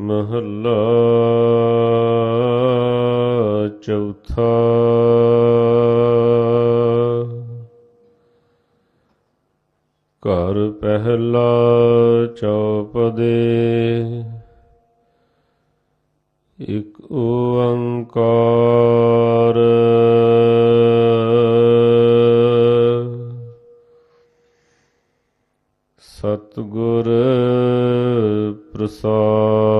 ਮਹੱਲਾ ਚੌਥਾ। ਘਰ ਪਹਿਲਾ ਚੌਪਦੇ ਇਕ ਓੰਕਾਰ। ਸਤਿਗੁਰ ਪ੍ਰਸਾਦ।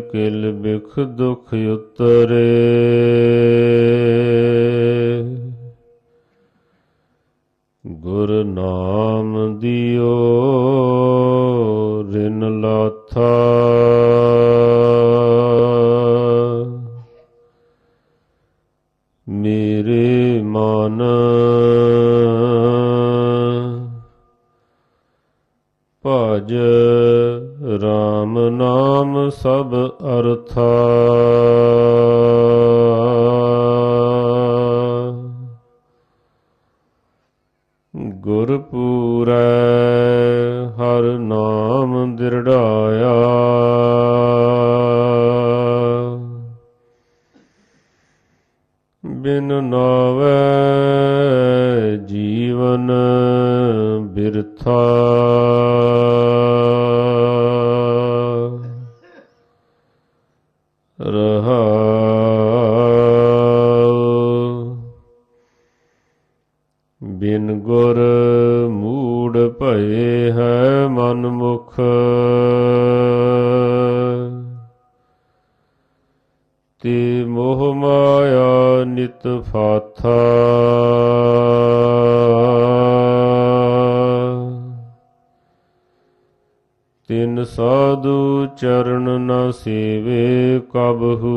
ਕਿਲ ਬਿਖ ਦੁਖ ਉਤਰੇ। ਗੁਰ ਨਾਮ ਦਿਓ ਰਿਨ ਲਾਥਾ। ਮੇਰੇ ਮਨ ਭਾਜ ਨਾਮ ਸਭ ਅਰਥਾ। ਗੁਰ ਪੂਰੈ ਹਰ ਨਾਮ ਦਿਰੜਾਇਆ। ਬਿਨ ਨਾਵੈ ਜੀਵਨ ਬਿਰਥਾ। ਮੁਖ ਤੇ ਮੋਹ ਮਾਇਆ ਨਿਤ ਫਾਥਾ ਤਿਨ ਸਾਧੂ ਚਰਨ ਨ ਸੇਵੇ ਕਬਹੂ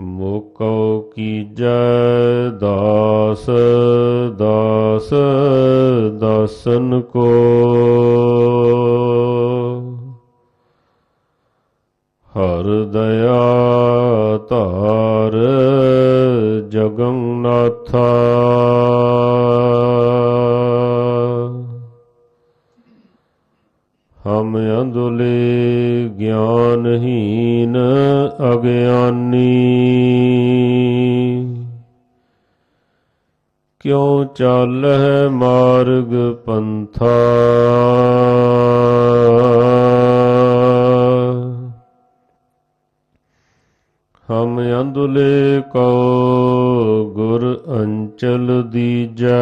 ਮੋਕਉ ਕੀਜੈ ਦਾਸ ਦਾਸ ਦਾਸਨ ਕੋ। ਹਰ ਦਇਆ ਧਾਰ ਜਗੰਨਾਥਾ ਹਮ ਅੰਦੁਲੇ ਗਿਆਨਹੀਨ ਅਗਿਆਨੀ। ਕਿਉ ਚਾਲਹਿ ਮਾਰਗ ਪੰਥਾ? ਹਮ ਅੰਦੁਲੇ ਕੋ ਗੁਰ ਅੰਚਲ ਦੀਜੈ।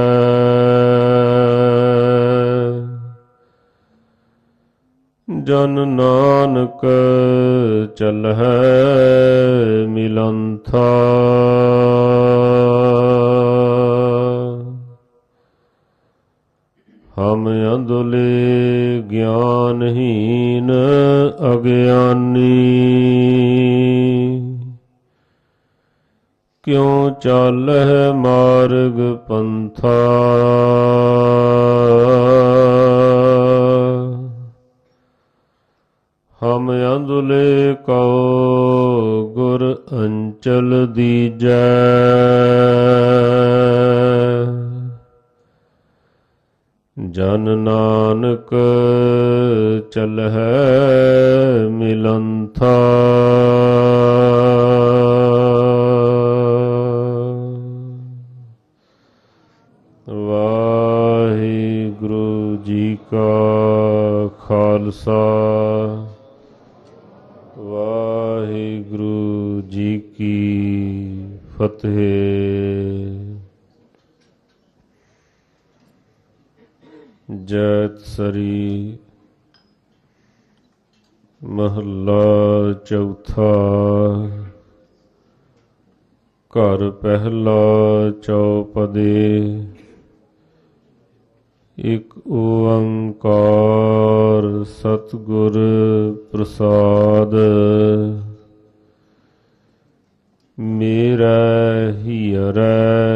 ਜਨ ਨਾਨਕ ਚਲਹਿ ਮਿਲੰਥਾ। ਹਮ ਅੰਧਲੇ ਗਿਆਨਹੀਨ ਅਗਿਆਨੀ। ਕਿਉ ਚਾਲਹਿ ਮਾਰਗ ਪੰਥਾ? ਹਮ ਅੰਧਲੇ ਕਉ ਗੁਰ ਅੰਚਲ ਦੀਜੈ। ਜਨ ਨਾਨਕ ਚਲਹਿ ਮਿਲੰਥਾ। ਵਾਹਿਗੁਰੂ ਜੀ ਕਾ ਖਾਲਸਾ। ਵਾਹਿਗੁਰੂ ਜੀ ਕੀ ਫਤਿਹ। ਜੈਤ ਸਰੀ ਮਹੱਲਾ ਚੌਥਾ। ਘਰ ਪਹਿਲਾ ਚੌਪਦੇ। ਇਕ ਓੰਕਾਰ ਸਤਿਗੁਰ ਪ੍ਰਸਾਦ। ਮੇਰਾ ਹੀਰੈ